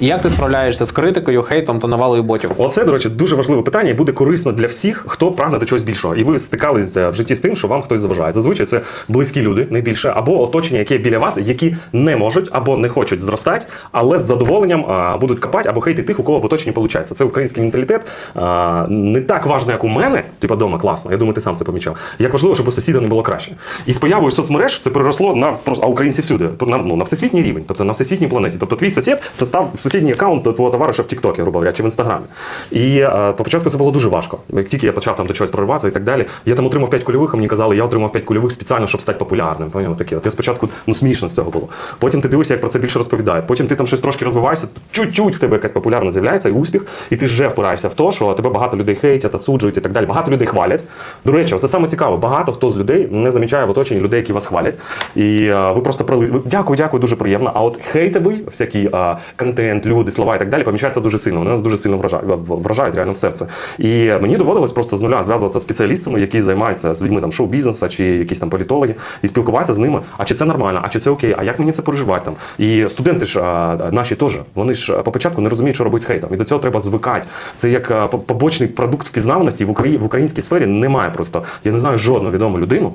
Як ти справляєшся з критикою, хейтом та навалою ботів? Оце, до речі, дуже важливе питання і буде корисно для всіх, хто прагне до чогось більшого. І ви стикалися в житті з тим, що вам хтось заважає. Зазвичай це близькі люди найбільше, або оточення, яке біля вас, які не можуть або не хочуть зростати, але з задоволенням а, будуть копати або хейтити тих, у кого в оточенні виходить. Це український менталітет. А, не так важно, як у мене, типа дома класно. Я думаю, ти сам це помічав. Як важливо, щоб у сусіда не було краще. І з появою соцмереж це переросло на просто українці всюди, на, ну, на всесвітній рівень, тобто на всесвітній планеті. Тобто твій сусід це став сусідній аккаунт твого товариша в Тіктокі, грубо говоря, чи в інстаграмі. І е, по це було дуже важко. Як тільки я почав там до чогось прориватися і так далі, я там отримав 5 кульових, а мені казали, я отримав 5 кульових спеціально, щоб стати популярним. Поняв? Таке. От я спочатку ну смішно з цього було. Потім ти дивишся, як про це більше розповідають. Потім ти там щось трошки розвиваєшся, чуть-чуть в тебе якась популярна з'являється і успіх, і ти вже впираєшся в те, що тебе багато людей хейтять, осуджують і так далі. Багато людей хвалять. До речі, це саме цікаво. Багато хто з людей не замічає в оточенні людей, які вас хвалять. І е, ви просто прили... Дякую, дякую, дуже приємно. А от хейтовий, всякий е, контент, люди, слова і так далі, помічається дуже сильно. Вони нас дуже сильно вражають, вражають реально в серце. І мені доводилось просто з нуля зв'язуватися з спеціалістами, які займаються з людьми там шоу-бізнесу чи якісь там політологи, і спілкуватися з ними. А чи це нормально, а чи це окей, а як мені це переживати там? І студенти ж наші теж, вони ж по початку не розуміють, що робити з хейтом. І до цього треба звикати. Це як побочний продукт впізнаваності в Україні в українській сфері немає просто. Я не знаю жодну відому людину.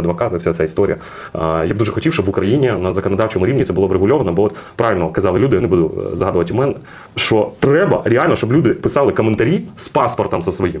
адвокати, вся ця історія. Я б дуже хотів, щоб в Україні на законодавчому рівні це було врегульовано, бо от правильно казали люди, я не буду е, згадувати імен, що треба реально, щоб люди писали коментарі з паспортом за своїм.